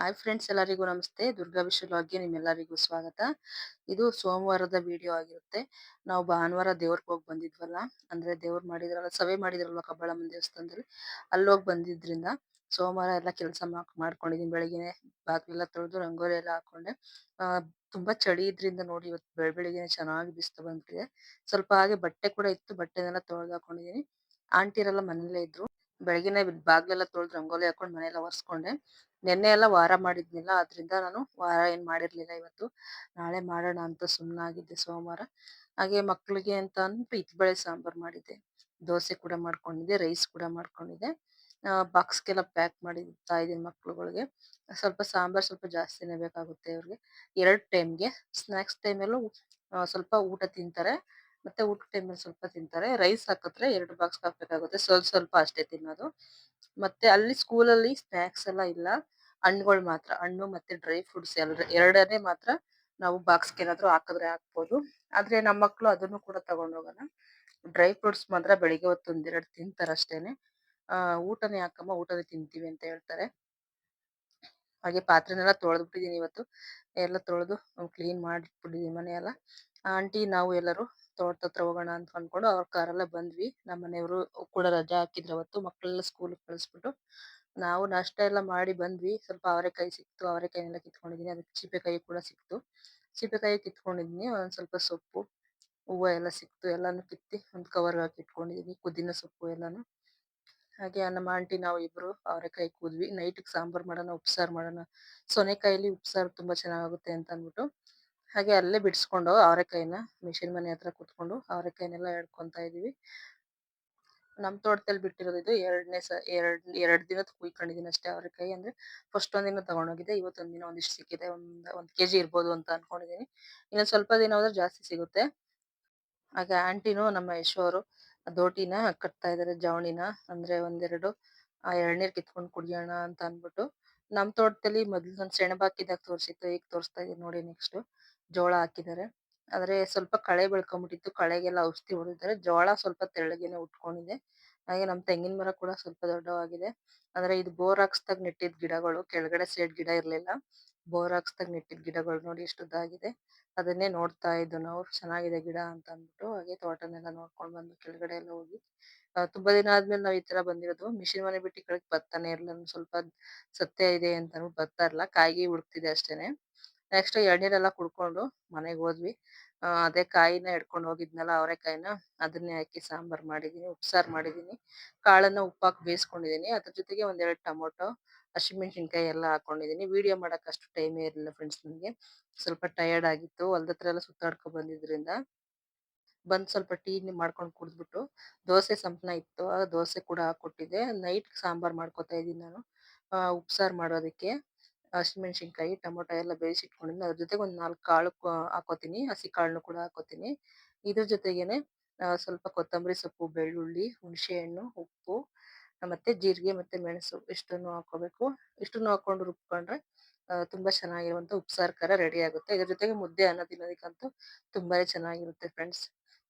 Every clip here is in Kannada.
ಹಾಯ್ ಫ್ರೆಂಡ್ಸ್ ಎಲ್ಲರಿಗೂ ನಮಸ್ತೆ. ದುರ್ಗಾ ವಿಶ್ವಲಾಗ್ಗೆ ನಿಮ್ಮೆಲ್ಲರಿಗೂ ಸ್ವಾಗತ. ಇದು ಸೋಮವಾರದ ವಿಡಿಯೋ ಆಗಿರುತ್ತೆ. ನಾವು ಭಾನುವಾರ ದೇವ್ರಿಗೆ ಹೋಗಿ ಬಂದಿದ್ವಲ್ಲ, ಅಂದ್ರೆ ದೇವ್ರು ಮಾಡಿದ್ರಲ್ಲ ಸವೆ ಮಾಡಿದ್ರಲ್ಲ ಕಬ್ಬಳಮ್ಮ ದೇವಸ್ಥಾನದಲ್ಲಿ? ಅಲ್ಲಿ ಹೋಗಿ ಬಂದಿದ್ರಿಂದ ಸೋಮವಾರ ಎಲ್ಲ ಕೆಲಸ ಮಾಡ್ಕೊಂಡಿದ್ದೀನಿ ಬೆಳಗ್ಗೆನೆ ಬಾಗ್ಲೆಲ್ಲ ತೊಳೆದು ರಂಗೋಲಿ ಎಲ್ಲ ಹಾಕೊಂಡೆ. ಆ, ತುಂಬಾ ಚಳಿ ಇದ್ರಿಂದ ನೋಡಿ ಇವತ್ತು ಬೆಳ ಬೆಳಿಗ್ಗೆ ಚೆನ್ನಾಗಿ ಬಿಸ್ತು ಬಂದಿದೆ ಸ್ವಲ್ಪ ಹಾಗೆ ಬಟ್ಟೆ ಕೂಡ ಇತ್ತು. ಬಟ್ಟೆನೆಲ್ಲ ತೊಳೆದು ಹಾಕೊಂಡಿದ್ದೀನಿ ಆಂಟಿರೆಲ್ಲ ಮನೇಲೇ ಇದ್ರು. ಬೆಳಗ್ಗೆನೆ ಬಾಗ್ಲೆಲ್ಲ ತೊಳೆದು ರಂಗೋಲಿ ಹಾಕೊಂಡು ಮನೆಯೆಲ್ಲ ಒರೆಸ್ಕೊಂಡೆ. ನಿನ್ನೆ ಎಲ್ಲ ವಾರ ಮಾಡಿದ್ನಿಲ್ಲ ಅದರಿಂದ ನಾನು ವಾರ ಏನು ಮಾಡಿರಲಿಲ್ಲ ಇವತ್ತು. ನಾಳೆ ಮಾಡೋಣ ಅಂತ ಸುಮ್ಮನಾಗಿದ್ದೆ ಸೋಮವಾರ. ಹಾಗೆ ಮಕ್ಕಳಿಗೆ ಅಂತ ಅಂದ್ಬಿಟ್ಟು ಇತ್ಬಳೆ ಸಾಂಬಾರ್ ಮಾಡಿದ್ದೆ. ದೋಸೆ ಕೂಡ ಮಾಡ್ಕೊಂಡಿದ್ದೆ, ರೈಸ್ ಕೂಡ ಮಾಡ್ಕೊಂಡಿದ್ದೆ. ಬಾಕ್ಸ್ಗೆಲ್ಲ ಪ್ಯಾಕ್ ಮಾಡಿ ಇದ್ದೀನಿ ಇದೀನಿ ಮಕ್ಳುಗಳಿಗೆ. ಸ್ವಲ್ಪ ಸಾಂಬಾರ್ ಸ್ವಲ್ಪ ಜಾಸ್ತಿನೇ ಬೇಕಾಗುತ್ತೆ ಅವ್ರಿಗೆ ಎರಡು ಟೈಮ್ಗೆ. ಸ್ನಾಕ್ಸ್ ಟೈಮಲ್ಲೂ ಸ್ವಲ್ಪ ಊಟ ತಿಂತಾರೆ. ಮತ್ತೆ ಊಟದ ಟೈಮಲ್ಲಿ ಸ್ವಲ್ಪ ತಿಂತಾರೆ. ರೈಸ್ ಹಾಕಿದ್ರೆ ಎರಡು ಬಾಕ್ಸ್ ಹಾಕಬೇಕಾಗುತ್ತೆ. ಸ್ವಲ್ಪ ಸ್ವಲ್ಪ ಅಷ್ಟೇ ತಿನ್ನೋದು. ಮತ್ತೆ ಅಲ್ಲಿ ಸ್ಕೂಲಲ್ಲಿ ಸ್ನಾಕ್ಸ್ ಎಲ್ಲ ಇಲ್ಲ. ಹಣ್ಣುಗಳು ಮಾತ್ರ. ಹಣ್ಣು ಮತ್ತೆ ಡ್ರೈ ಫ್ರೂಟ್ಸ್ ಎರಡನೇ ಮಾತ್ರ ನಾವು ಬಾಕ್ಸ್ಗೆ ಏನಾದ್ರು ಹಾಕಿದ್ರೆ ಹಾಕ್ಬೋದು. ಆದ್ರೆ ನಮ್ಮ ಮಕ್ಕಳು ಅದನ್ನು ಕೂಡ ತಗೊಂಡ್ ಹೋಗಲ್ಲ. ಡ್ರೈ ಫ್ರೂಟ್ಸ್ ಮಾತ್ರ ಬೆಳಿಗ್ಗೆ ಹೊತ್ತು ಒಂದೆರಡು ತಿಂತಾರೆ ಅಷ್ಟೇನೆ ಆ, ಊಟನೇ ಹಾಕಮ್ಮ ಊಟನೇ ತಿಂತೀವಿ ಅಂತ ಹೇಳ್ತಾರೆ. ಹಾಗೆ ಪಾತ್ರೆನೆಲ್ಲ ತೊಳೆದ್ಬಿಟ್ಟಿದೀನಿ ಇವತ್ತು. ಎಲ್ಲ ತೊಳೆದು ಕ್ಲೀನ್ ಮಾಡಿಟ್ಬಿಟ್ಟಿದೀನಿ ಮನೆಯೆಲ್ಲ. ಆಂಟಿ, ನಾವು ಎಲ್ಲರೂ ತೋಟದ ಹತ್ರ ಹೋಗೋಣ ಅಂತ ಅನ್ಕೊಂಡು ಅವ್ರ ಕಾರಲ್ಲೇ ಬಂದ್ವಿ. ನಮ್ಮ ಮನೆಯವರು ಕೂಡ ರಜಾ ಹಾಕಿದ್ರು ಅವತ್ತು ಮಕ್ಕಳೆಲ್ಲ ಸ್ಕೂಲ್ ಕಳಿಸ್ಬಿಟ್ಟು. ನಾವು ನಾಷ್ಟ ಎಲ್ಲ ಮಾಡಿ ಬಂದ್ವಿ. ಸ್ವಲ್ಪ ಅವರೆಕಾಯಿ ಸಿಕ್ತು, ಅವರೆಕಾಯಿನೆಲ್ಲ ಕಿತ್ಕೊಂಡಿದೀನಿ. ಅದಕ್ಕೆ ಸೀಬೆಕಾಯಿ ಕೂಡ ಸಿಕ್ತು. ಸೀಬೆಕಾಯಿ ಕಿತ್ಕೊಂಡಿದೀನಿ, ಒಂದ್ ಸ್ವಲ್ಪ ಸೊಪ್ಪು, ಹೂವು ಎಲ್ಲ ಸಿಕ್ತು. ಎಲ್ಲಾನು ಕಿತ್ತಿ ಒಂದ್ ಕವರ್ ಹಾಕಿ ಇಟ್ಕೊಂಡಿದೀನಿ, ಪುದೀನ ಸೊಪ್ಪು ಎಲ್ಲಾನು. ಹಾಗೆ ನಮ್ಮ ಆಂಟಿ, ನಾವು ಇಬ್ರು ಅವರೆಕಾಯಿ ಕೂದ್ವಿ. ನೈಟ್ ಸಾಂಬಾರ್ ಮಾಡೋಣ, ಉಪ್ಸಾರು ಮಾಡೋಣ. ಸೊನೆಕಾಯಿಲಿ ಉಪ್ಸಾರು ತುಂಬಾ ಚೆನ್ನಾಗುತ್ತೆ ಅಂತ ಅಂದ್ಬಿಟ್ಟು ಹಾಗೆ ಅಲ್ಲೇ ಬಿಡಿಸ್ಕೊಂಡು ಅವರೆಕಾಯಿನ ಮಿಷಿನ್ ಮನೆ ಹತ್ರ ಕುತ್ಕೊಂಡು ಅವರೆಕಾಯಿನೆಲ್ಲ ಎಳ್ಕೊಂತ ಇದೀವಿ ನಮ್ಮ ತೋಟದಲ್ಲಿ ಬಿಟ್ಟಿರೋದು ಇದು ಎರಡನೇ ಸ ಎರಡ್, ಎರಡು ದಿನದ ಕುಯ್ಕೊಂಡಿದ್ದೀನಿ ಅಷ್ಟೇ ಅವರೆಕಾಯಿ ಅಂದ್ರೆ ಫಸ್ಟ್ ಒಂದಿನ ತಗೊಂಡೋಗಿದ್ದೆ, ಇವತ್ತೊಂದು ದಿನ ಒಂದಿಷ್ಟು ಸಿಕ್ಕಿದೆ, ಒಂದ್ ಒಂದ್ ಕೆಜಿ ಇರ್ಬೋದು ಅಂತ ಅನ್ಕೊಂಡಿದೀನಿ. ಇನ್ನೊಂದು ಸ್ವಲ್ಪ ದಿನ ಹೋದ್ರೆ ಜಾಸ್ತಿ ಸಿಗುತ್ತೆ. ಹಾಗೆ ಆಂಟಿನೂ ನಮ್ಮ ಯಶೋರು ದೋಟಿನ ಕಟ್ತಾ ಇದ್ದಾರೆ ಜವಳಿನ ಅಂದ್ರೆ ಒಂದೆರಡು, ಆ ಎಳ್ನೀರ್ ಕಿತ್ಕೊಂಡು ಕುಡಿಯೋಣ ಅಂತ ಅನ್ಬಿಟ್ಟು ನಮ್ಮ ತೋಟದಲ್ಲಿ ಮೊದ್ಲು ನಾನು ಸೆಣಬಾಕಿದಾಗ ತೋರ್ಸಿತ್ತು, ಈಗ ತೋರಿಸ್ತಾ ಇದೀನಿ ನೋಡಿ ನೆಕ್ಸ್ಟ್ ಜೋಳ ಹಾಕಿದ್ದಾರೆ. ಆದ್ರೆ ಸ್ವಲ್ಪ ಕಳೆ ಬೆಳ್ಕೊಂಡ್ಬಿಟ್ಟಿತ್ತು ಕಳೆಗೆಲ್ಲ ಔಷಧಿ ಹೊಡೆದಿದ್ದಾರೆ. ಜೋಳ ಸ್ವಲ್ಪ ತೆಳ್ಳಗೆನೆ ಉಟ್ಕೊಂಡಿದೆ. ಹಾಗೆ ನಮ್ ತೆಂಗಿನ ಮರ ಕೂಡ ಸ್ವಲ್ಪ ದೊಡ್ಡವಾಗಿದೆ. ಆದ್ರೆ ಇದು ಬೋರ್ ಹಾಕ್ಸ್ದಾಗ ನೆಟ್ಟಿದ್ ಗಿಡಗಳು. ಕೆಳಗಡೆ ಸೈಡ್ ಗಿಡ ಇರ್ಲಿಲ್ಲ. ಬೋರ್ ಹಾಕ್ಸ್ದಾಗ ನೆಟ್ಟಿದ್ ಗಿಡಗಳು ನೋಡಿ ಎಷ್ಟು ಉದ್ದಾಗಿದೆ ಅದನ್ನೇ ನೋಡ್ತಾ ಇದ್ದು ನಾವು. ಚೆನ್ನಾಗಿದೆ ಗಿಡ ಅಂತ ಅಂದ್ಬಿಟ್ಟು ಹಾಗೆ ತೋಟನೆಲ್ಲ ನೋಡ್ಕೊಂಡ್ ಬಂದು ಕೆಳಗಡೆ ಎಲ್ಲ ಹೋಗಿ. ತುಂಬಾ ದಿನ ಆದ್ಮೇಲೆ ನಾವ್ ಈ ತರ ಬಂದಿರೋದು. ಮಿಷಿನ್ ಮನೆ ಬಿಟ್ಟು ಕಡೆ ಬರ್ತಾನೆ ಇರ್ಲಿಲ್ಲ. ಸ್ವಲ್ಪ ಸತ್ಯ ಇದೆ ಅಂತ ಅಂದ್ಬಿಟ್ಟು ಬರ್ತಾ ಇರ್ಲಿಲ್ಲ. ಕಾಯಿಗೆ ಹುಡುಕ್ತಿದೆ ಅಷ್ಟೇನೆ. ನೆಕ್ಸ್ಟ್ ಎಳ್ನೀರೆಲ್ಲ ಕುಡ್ಕೊಂಡು ಮನೆಗೆ ಹೋದ್ವಿ. ಅದೇ ಕಾಯಿನ ಹಿಡ್ಕೊಂಡು ಹೋಗಿದ್ನಲ್ಲ ಅವರೆಕಾಯಿನ ಅದನ್ನೇ ಹಾಕಿ ಸಾಂಬಾರ್ ಮಾಡಿದೀನಿ, ಉಪ್ಸಾರ್ ಮಾಡಿದೀನಿ. ಕಾಳನ್ನ ಉಪ್ಪಾಕಿ ಬೇಯಿಸ್ಕೊಂಡಿದೀನಿ. ಅದ್ರ ಜೊತೆಗೆ ಒಂದೆರಡು ಟೊಮೊಟೊ, ಹಸಿಮೆಣ್ಸಿನ್ಕಾಯಿ ಎಲ್ಲ ಹಾಕೊಂಡಿದೀನಿ. ವಿಡಿಯೋ ಮಾಡಕ್ ಅಷ್ಟು ಟೈಮೇ ಇರಲಿಲ್ಲ ಫ್ರೆಂಡ್ಸ್ ನನಗೆ. ಸ್ವಲ್ಪ ಟಯರ್ಡ್ ಆಗಿತ್ತು. ಹೊಲ್ದತ್ರ ಎಲ್ಲ ಸುತ್ತಾಡ್ಕೊ ಬಂದಿದ್ರಿಂದ ಬಂದು ಸ್ವಲ್ಪ ಟೀ ಮಾಡ್ಕೊಂಡು ಕುಡಿದ್ಬಿಟ್ಟು ದೋಸೆ ಸಂಪನ ಇತ್ತು. ಆ ದೋಸೆ ಕೂಡ ಹಾಕೊಟ್ಟಿದ್ದೆ ನೈಟ್ ಸಾಂಬಾರ್ ಮಾಡ್ಕೊತಾ ಇದೀನಿ ನಾನು. ಉಪ್ಸಾರು ಮಾಡೋದಕ್ಕೆ. ಹಸಿಮೆಣಸಿನಕಾಯಿ, ಟೊಮೊಟೊ ಎಲ್ಲ ಬೇಯಿಸಿ ಇಟ್ಕೊಂಡಿದ್ದೀನಿ ಅದ್ರ ಜೊತೆಗೆ ಒಂದು ನಾಲ್ಕು ಕಾಳು ಹಾಕೋತೀನಿ. ಹಸಿ ಕಾಳನ್ನು ಕೂಡ ಹಾಕೋತೀನಿ. ಇದ್ರ ಜೊತೆಗೇನೆ ಸ್ವಲ್ಪ ಕೊತ್ತಂಬರಿ ಸೊಪ್ಪು, ಬೆಳ್ಳುಳ್ಳಿ ಹುಣಸೆ ಹಣ್ಣು ಉಪ್ಪು ಮತ್ತೆ ಜೀರಿಗೆ ಮತ್ತೆ ಮೆಣಸು ಇಷ್ಟನ್ನು ಹಾಕೋಬೇಕು. ಇಷ್ಟನ್ನು ಹಾಕೊಂಡು ರುಬ್ಕೊಂಡ್ರೆ ತುಂಬಾ ಚೆನ್ನಾಗಿರುವಂತ ಉಪ್ಸಾರು ಖಾರ ರೆಡಿ ಆಗುತ್ತೆ. ಇದ್ರ ಜೊತೆಗೆ ಮುದ್ದೆ ಅನ್ನ ತಿನ್ನೋದಕ್ಕಂತೂ ತುಂಬಾನೇ ಚೆನ್ನಾಗಿರುತ್ತೆ ಫ್ರೆಂಡ್ಸ್.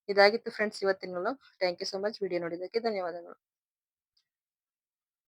ಇದಾಗಿತ್ತು ಫ್ರೆಂಡ್ಸ್ ಇವತ್ತಿನ thank you so much. Video ನೋಡಿದ್ದಕ್ಕೆ ಧನ್ಯವಾದಗಳು.